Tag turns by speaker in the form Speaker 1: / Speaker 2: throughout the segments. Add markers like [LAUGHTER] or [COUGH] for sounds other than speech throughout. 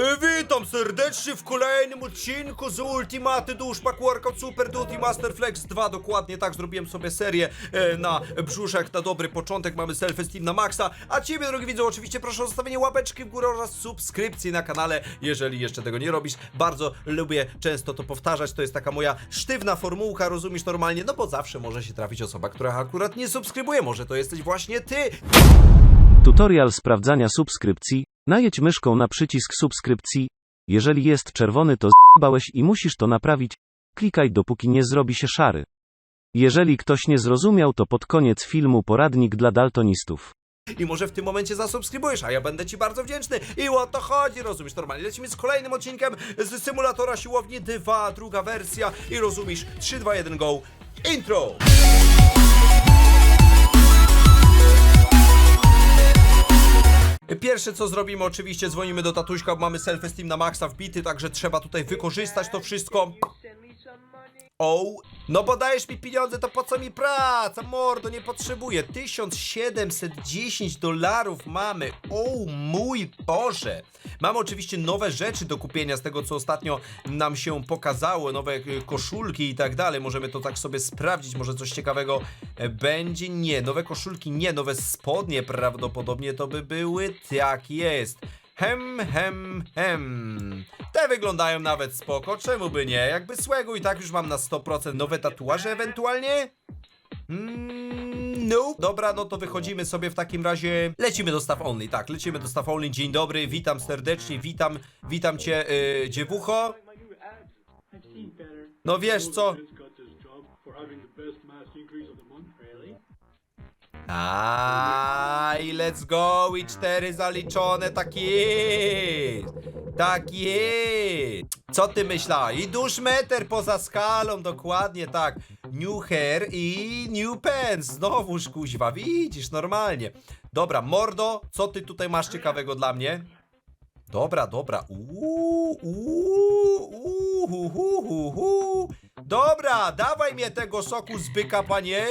Speaker 1: E, Witam serdecznie w kolejnym odcinku z Ultimaty Duszpak Workout Super Duty Master Flex 2 Dokładnie tak zrobiłem sobie serię e, na brzuszek na dobry początek. Mamy self-esteem na maksa A ciebie drogi widzą oczywiście proszę o zostawienie łapeczki w górę oraz subskrypcji na kanale. Jeżeli jeszcze tego nie robisz Bardzo lubię często to powtarzać. To jest taka moja sztywna formułka, rozumiesz normalnie. No bo zawsze może się trafić osoba, która akurat nie subskrybuje. Może to jesteś właśnie ty.
Speaker 2: Tutorial sprawdzania subskrypcji. Najedź myszką na przycisk subskrypcji. Jeżeli jest czerwony, to zbałeś i musisz to naprawić. Klikaj dopóki nie zrobi się szary. Jeżeli ktoś nie zrozumiał, to pod koniec filmu poradnik dla daltonistów.
Speaker 1: I może w tym momencie zasubskrybujesz, a ja będę Ci bardzo wdzięczny. I o to chodzi, rozumiesz? Normalnie lecimy z kolejnym odcinkiem z symulatora siłowni 2, druga wersja. I rozumiesz, 3, 2, 1, go, intro! Pierwsze co zrobimy, oczywiście dzwonimy do tatuśka, bo mamy self-esteem na maksa wbity, także trzeba tutaj wykorzystać to wszystko. O, no bo dajesz mi pieniądze, to po co mi praca? Mordo, nie potrzebuję. 1710 dolarów mamy. O mój Boże. Mamy oczywiście nowe rzeczy do kupienia z tego, co ostatnio nam się pokazało. Nowe y, koszulki i tak dalej. Możemy to tak sobie sprawdzić. Może coś ciekawego e, będzie? Nie, nowe koszulki nie. Nowe spodnie prawdopodobnie to by były. Tak jest. Hem, hem, hem. Te wyglądają nawet spoko, czemu by nie? Jakby słego i tak już mam na 100% nowe tatuaże ewentualnie? No. Dobra, no to wychodzimy sobie w takim razie. Lecimy do Staff Only, tak, lecimy do Staff Only. Dzień dobry, witam serdecznie, witam, witam cię, yy, dziewucho. No wiesz co? A let's go, i cztery zaliczone, tak jest. Tak jest. Co ty myślałeś? I dusz meter poza skalą, dokładnie tak. New hair i new pants. Znowuż kuźwa, widzisz, normalnie. Dobra, mordo, co ty tutaj masz ciekawego dla mnie? Dobra, dobra. Uuu, uuu, uuu, hu, hu. Dobra, dawaj mnie tego soku z byka, panie.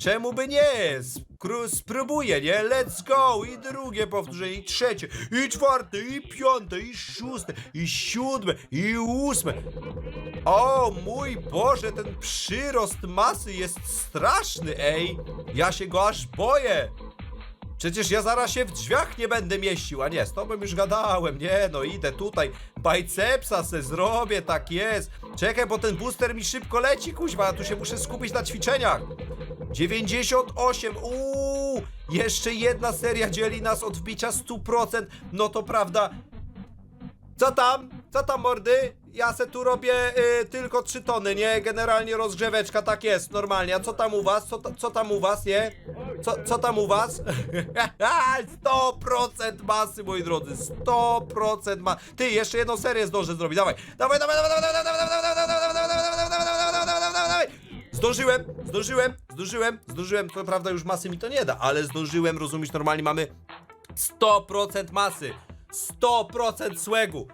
Speaker 1: Czemu by nie? Spró- spróbuję, nie? Let's go! I drugie powtórzenie, i trzecie, i czwarte, i piąte, i szóste, i siódme, i ósme. O mój Boże, ten przyrost masy jest straszny, ej! Ja się go aż boję! Przecież ja zaraz się w drzwiach nie będę mieścił, a nie, z tobą już gadałem, nie, no idę tutaj, bicepsa se zrobię, tak jest. Czekaj, bo ten booster mi szybko leci, kuźwa, ja tu się muszę skupić na ćwiczeniach. 98, uuu, jeszcze jedna seria dzieli nas od wbicia 100%, no to prawda. Co tam? Co tam, mordy? Ja se tu robię y, tylko 3 tony, nie? Generalnie rozgrzeweczka, tak jest, normalnie. A co tam u was? Co, ta- co tam u was, nie? Co, co tam u was? 100% masy, moi drodzy, 100% ma... Ty, jeszcze jedną serię zdążę zrobić, dawaj. Dawaj, dawaj, dawaj, dawaj, dawaj, dawaj, dawaj, dawaj, dawaj, dawaj, dawaj, dawaj, dawaj, dawaj, Zdążyłem, zdążyłem, zdążyłem, zdążyłem. To prawda już masy mi to nie da, ale zdążyłem, rozumiesz, normalnie mamy 100% masy, 100% słegu,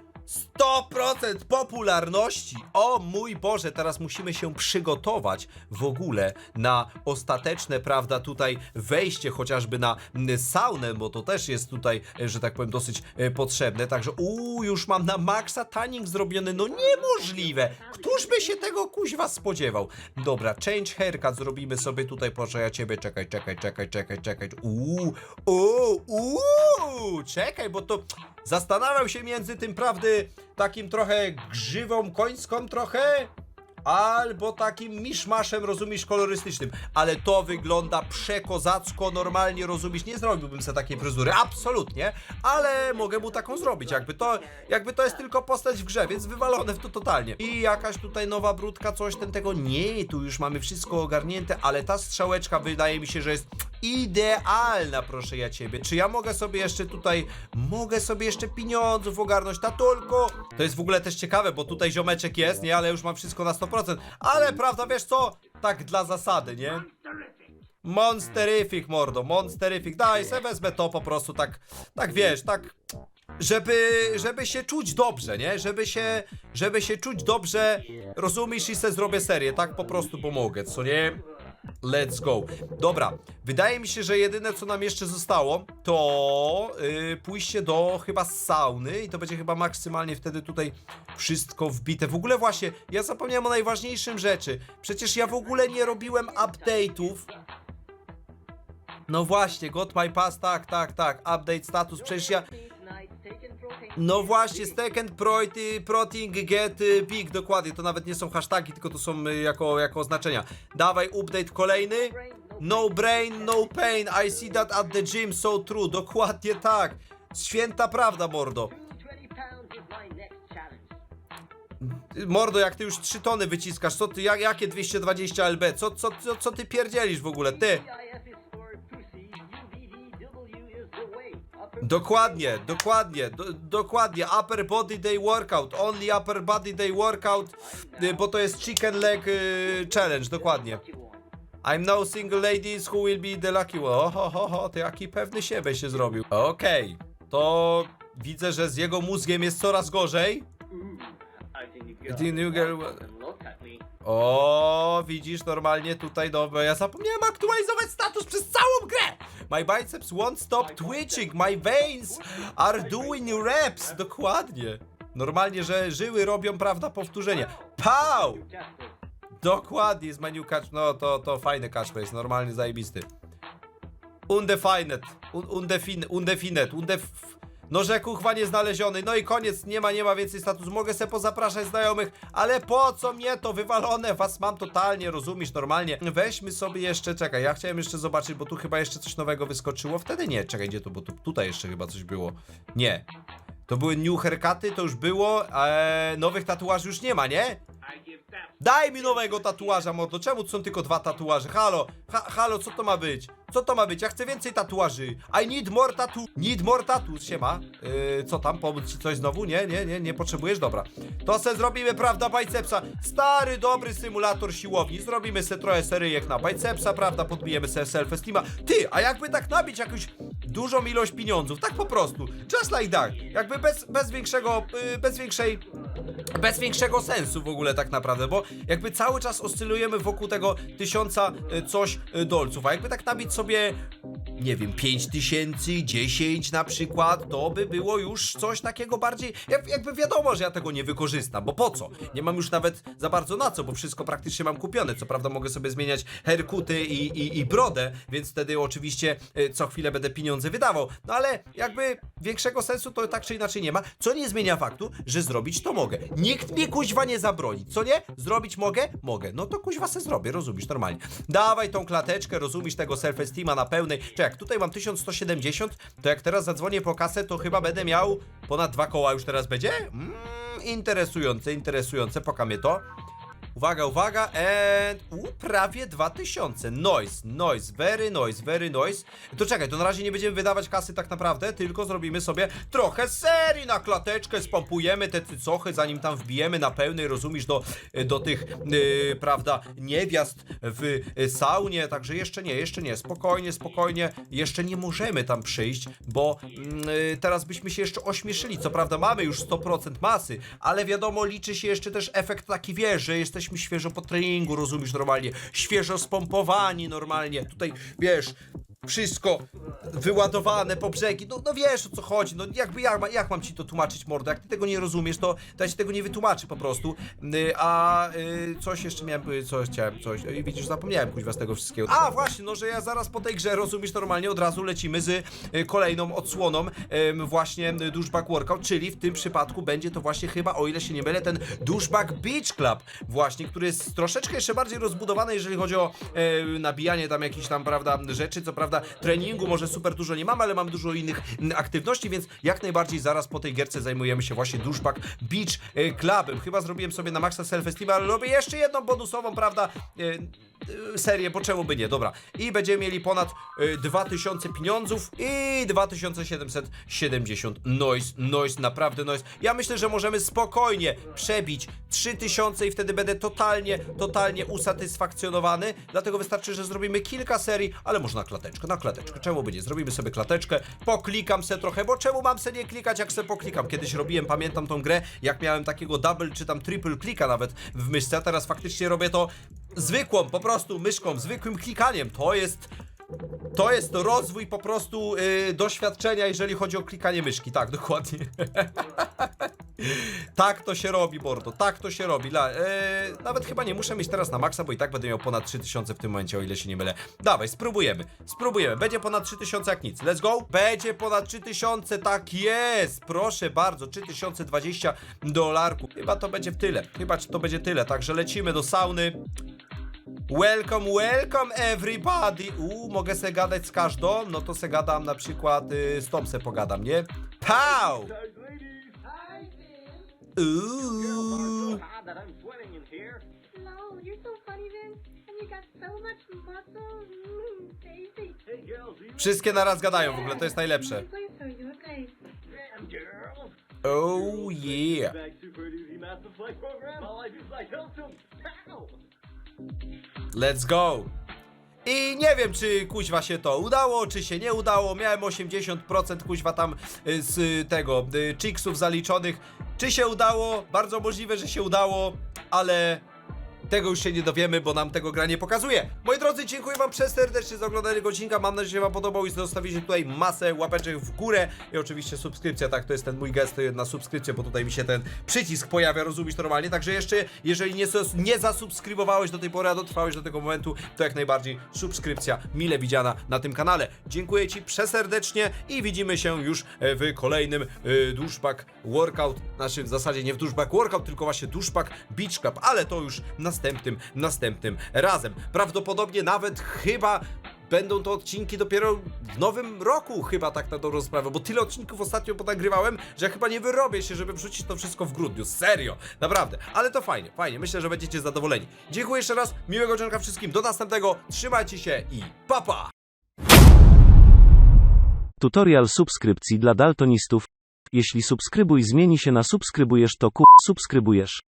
Speaker 1: 100% popularności. O mój Boże, teraz musimy się przygotować w ogóle na ostateczne, prawda, tutaj wejście chociażby na mm, saunę, bo to też jest tutaj, e, że tak powiem, dosyć e, potrzebne. Także, uuu, już mam na maksa tanning zrobiony, no niemożliwe. Któż by się tego kuźwa spodziewał? Dobra, change haircut zrobimy sobie tutaj, proszę ja ciebie, czekaj, czekaj, czekaj, czekaj, czekaj. Uuu, uuu, uuu, czekaj, bo to zastanawiam się między tym, prawdy, takim trochę grzywą końską trochę, albo takim miszmaszem, rozumiesz, kolorystycznym. Ale to wygląda przekozacko, normalnie, rozumiesz, nie zrobiłbym sobie takiej fryzury, absolutnie, ale mogę mu taką zrobić, jakby to, jakby to jest tylko postać w grze, więc wywalone w to totalnie. I jakaś tutaj nowa brudka, coś ten tego, nie, tu już mamy wszystko ogarnięte, ale ta strzałeczka wydaje mi się, że jest idealna, proszę ja ciebie. Czy ja mogę sobie jeszcze tutaj, mogę sobie jeszcze pieniądzów ogarnąć, tatulku? To jest w ogóle też ciekawe, bo tutaj ziomeczek jest, nie, ale już mam wszystko na 100%, ale prawda, wiesz co? Tak dla zasady, nie? Monsteryfic, mordo, monsteryfic. Daj, se wezmę to po prostu tak, tak wiesz, tak, żeby, żeby się czuć dobrze, nie? Żeby się, żeby się czuć dobrze, rozumiesz i se zrobię serię, tak po prostu pomogę, co nie? Let's go. Dobra, wydaje mi się, że jedyne co nam jeszcze zostało, to yy, pójście do chyba sauny i to będzie chyba maksymalnie wtedy tutaj wszystko wbite. W ogóle właśnie, ja zapomniałem o najważniejszym rzeczy. Przecież ja w ogóle nie robiłem update'ów. No właśnie, got my pass, tak, tak, tak, update status, przecież ja... No właśnie, second proity, protein, get, pig, dokładnie, to nawet nie są hasztagi, tylko to są y, jako, jako oznaczenia. Dawaj, update kolejny. No brain, no pain, I see that at the gym, so true, dokładnie tak. Święta prawda, mordo.
Speaker 3: 20 pounds is my next challenge.
Speaker 1: Mordo, jak ty już 3 tony wyciskasz, co ty, jak, jakie 220 LB? Co, co, co, co ty pierdzielisz w ogóle, ty? Dokładnie, dokładnie, do, dokładnie. Upper body day workout, only upper body day workout, y, bo to jest chicken leg y, challenge, dokładnie. I'm no single ladies who will be the lucky one. Oho, ho, ho, to jaki pewny siebie się zrobił. Okej, to widzę, że z jego mózgiem jest coraz gorzej.
Speaker 3: I think you
Speaker 1: O, widzisz, normalnie tutaj, bo ja zapomniałem aktualizować status przez całą grę! My biceps won't stop twitching, my veins are doing reps, dokładnie. Normalnie, że żyły robią, prawda, powtórzenie.
Speaker 3: This.
Speaker 1: Dokładnie, z menu catch, no to, to fajny catchphrase, normalnie zajebisty. Undefined, un, undefin, undefined, undef... No, że kuchwa nieznaleziony, no i koniec, nie ma, nie ma więcej statusu, mogę se pozapraszać znajomych, ale po co mnie to wywalone, was mam totalnie, rozumiesz, normalnie. Weźmy sobie jeszcze, czekaj, ja chciałem jeszcze zobaczyć, bo tu chyba jeszcze coś nowego wyskoczyło, wtedy nie, czekaj, gdzie to, bo tu, tutaj jeszcze chyba coś było, nie. To były new haircuty, to już było, eee, nowych tatuaży już nie ma, nie? Daj mi nowego tatuaża, mordo. Czemu są tylko dwa tatuaże? Halo, ha, halo, co to ma być? Co to ma być? Ja chcę więcej tatuaży. I need more tatu. Need more tattoos. Siema. Yy, co tam? Pomóc ci coś znowu? Nie, nie, nie, nie potrzebujesz? Dobra. To se zrobimy, prawda, bicepsa. Stary, dobry symulator siłowni. Zrobimy se trochę seryjek na bicepsa, prawda? Podbijemy se self-esteema. Ty, a jakby tak nabić jakąś dużą ilość pieniądzów, tak po prostu. Just like that. Jakby bez, bez większego, yy, bez większej bez większego sensu w ogóle tak naprawdę, bo jakby cały czas oscylujemy wokół tego tysiąca y, coś y, dolców, a jakby tak nabić sobie, nie wiem, 5 tysięcy, 10 na przykład, to by było już coś takiego bardziej, jak, jakby wiadomo, że ja tego nie wykorzystam, bo po co? Nie mam już nawet za bardzo na co, bo wszystko praktycznie mam kupione, co prawda mogę sobie zmieniać haircuty i, i, i brodę, więc wtedy oczywiście y, co chwilę będę pieniądze wydawał, no ale jakby większego sensu to tak czy inaczej nie ma, co nie zmienia faktu, że zrobić to mogę. Nikt mnie kuźwa nie zabroni, co nie? Zrobić mogę? Mogę. No to kuźwa se zrobię, rozumiesz, normalnie. Dawaj tą klateczkę, rozumiesz tego self-esteema na pełnej. Jak tutaj mam 1170, to jak teraz zadzwonię po kasę, to chyba będę miał ponad dwa koła już teraz będzie? Mm, interesujące, interesujące, poka to. Uwaga, uwaga, and... U, prawie 2000. Noise, noise, very noise, very noise. To czekaj, to na razie nie będziemy wydawać kasy tak naprawdę, tylko zrobimy sobie trochę serii na klateczkę, spompujemy te cycochy, zanim tam wbijemy na pełnej, rozumiesz, do, do tych, yy, prawda, niewiast w saunie, także jeszcze nie, jeszcze nie, spokojnie, spokojnie, jeszcze nie możemy tam przyjść, bo yy, teraz byśmy się jeszcze ośmieszyli, co prawda mamy już 100% masy, ale wiadomo, liczy się jeszcze też efekt taki, wiesz, że jesteśmy świeżo po treningu, rozumiesz, normalnie, świeżo spompowani normalnie, tutaj, wiesz, wszystko wyładowane po brzegi, no, no wiesz o co chodzi, no jakby jak, jak mam ci to tłumaczyć, mordo, jak ty tego nie rozumiesz, to, to ja ci tego nie wytłumaczę po prostu, y, a y, coś jeszcze miałem coś chciałem, coś, i widzisz, zapomniałem kuźwa z tego wszystkiego. A właśnie, no, że ja zaraz po tej grze, rozumiesz, normalnie od razu lecimy z y, kolejną odsłoną ym, właśnie y, Douchebag Workout, czyli w tym przypadku będzie to właśnie chyba, o ile się nie mylę, ten Douchebag Beach Club właśnie, który jest troszeczkę jeszcze bardziej rozbudowany, jeżeli chodzi o e, nabijanie tam jakichś tam, prawda, rzeczy, co prawda treningu może super dużo nie mam, ale mam dużo innych aktywności, więc jak najbardziej zaraz po tej gierce zajmujemy się właśnie Douchebag Beach e, Clubem. Chyba zrobiłem sobie na maksa self-esteem, ale robię jeszcze jedną bonusową, prawda, e, serię, bo czemu by nie, dobra. I będziemy mieli ponad e, 2000 pieniądzów i 2770 noise, noise, naprawdę noise. Ja myślę, że możemy spokojnie przebić 3000 i wtedy będę totalnie, totalnie usatysfakcjonowany, dlatego wystarczy, że zrobimy kilka serii, ale może na klateczkę, na klateczkę, czemu by nie? Zrobimy sobie klateczkę, poklikam se trochę, bo czemu mam se nie klikać, jak se poklikam? Kiedyś robiłem, pamiętam tą grę, jak miałem takiego double czy tam triple klika nawet w myszce, a teraz faktycznie robię to zwykłą, po prostu myszką, zwykłym klikaniem. To jest. To jest rozwój po prostu yy, doświadczenia, jeżeli chodzi o klikanie myszki. Tak, [LAUGHS] dokładnie. tak to się robi, Bordo, tak to się robi. La, yy, nawet chyba nie muszę mieć teraz na maksa, bo i tak będę miał ponad 3000 w tym momencie, o ile się nie mylę. Dawaj, spróbujemy, spróbujemy. Będzie ponad 3000 jak nic. Let's go. Będzie ponad 3000, tak jest. Proszę bardzo, 3020 dolarków. Chyba to będzie w tyle. Chyba to będzie tyle, także lecimy do sauny. Welcome, welcome everybody! Uuu, mogę se gadać z każdą? No to se gadam na przykład y, z Tom se pogadam, nie? Pow! Uuu.
Speaker 3: Here.
Speaker 4: No, you're so funny, Vince, and you got so much muscle. Mmm,
Speaker 1: Wszystkie naraz gadają w ogóle, to jest najlepsze.
Speaker 4: Okay?
Speaker 1: Oh yeah! Let's go! I nie wiem, czy kuźwa się to udało, czy się nie udało. Miałem 80% kuźwa tam y, z tego, y, chicksów zaliczonych. Czy się udało? Bardzo możliwe, że się udało, ale tego już się nie dowiemy, bo nam tego gra nie pokazuje. Moi drodzy, dziękuję wam przeserdecznie za oglądanie odcinka. Mam nadzieję, że wam podobał i zostawiliście tutaj masę łapeczek w górę i oczywiście subskrypcja, tak, to jest ten mój gest na subskrypcję, bo tutaj mi się ten przycisk pojawia, rozumiesz to normalnie. Także jeszcze, jeżeli nie, nie zasubskrybowałeś do tej pory, a dotrwałeś do tego momentu, to jak najbardziej subskrypcja mile widziana na tym kanale. Dziękuję ci przeserdecznie i widzimy się już e, w kolejnym e, Duszpak Workout, znaczy w zasadzie nie w Duszpak Workout, tylko właśnie Duszpak Beach Club, ale to już następnym, następnym razem. Prawdopodobnie nawet chyba będą to odcinki dopiero w nowym roku, chyba tak na dobrą sprawę, bo tyle odcinków ostatnio ponagrywałem, że chyba nie wyrobię się, żeby wrzucić to wszystko w grudniu. Serio, naprawdę. Ale to fajnie, fajnie. Myślę, że będziecie zadowoleni. Dziękuję jeszcze raz, miłego dżonka wszystkim, do następnego, trzymajcie się i papa! Pa!
Speaker 2: Tutorial subskrypcji dla daltonistów. Jeśli subskrybuj zmieni się na subskrybujesz to ku subskrybujesz.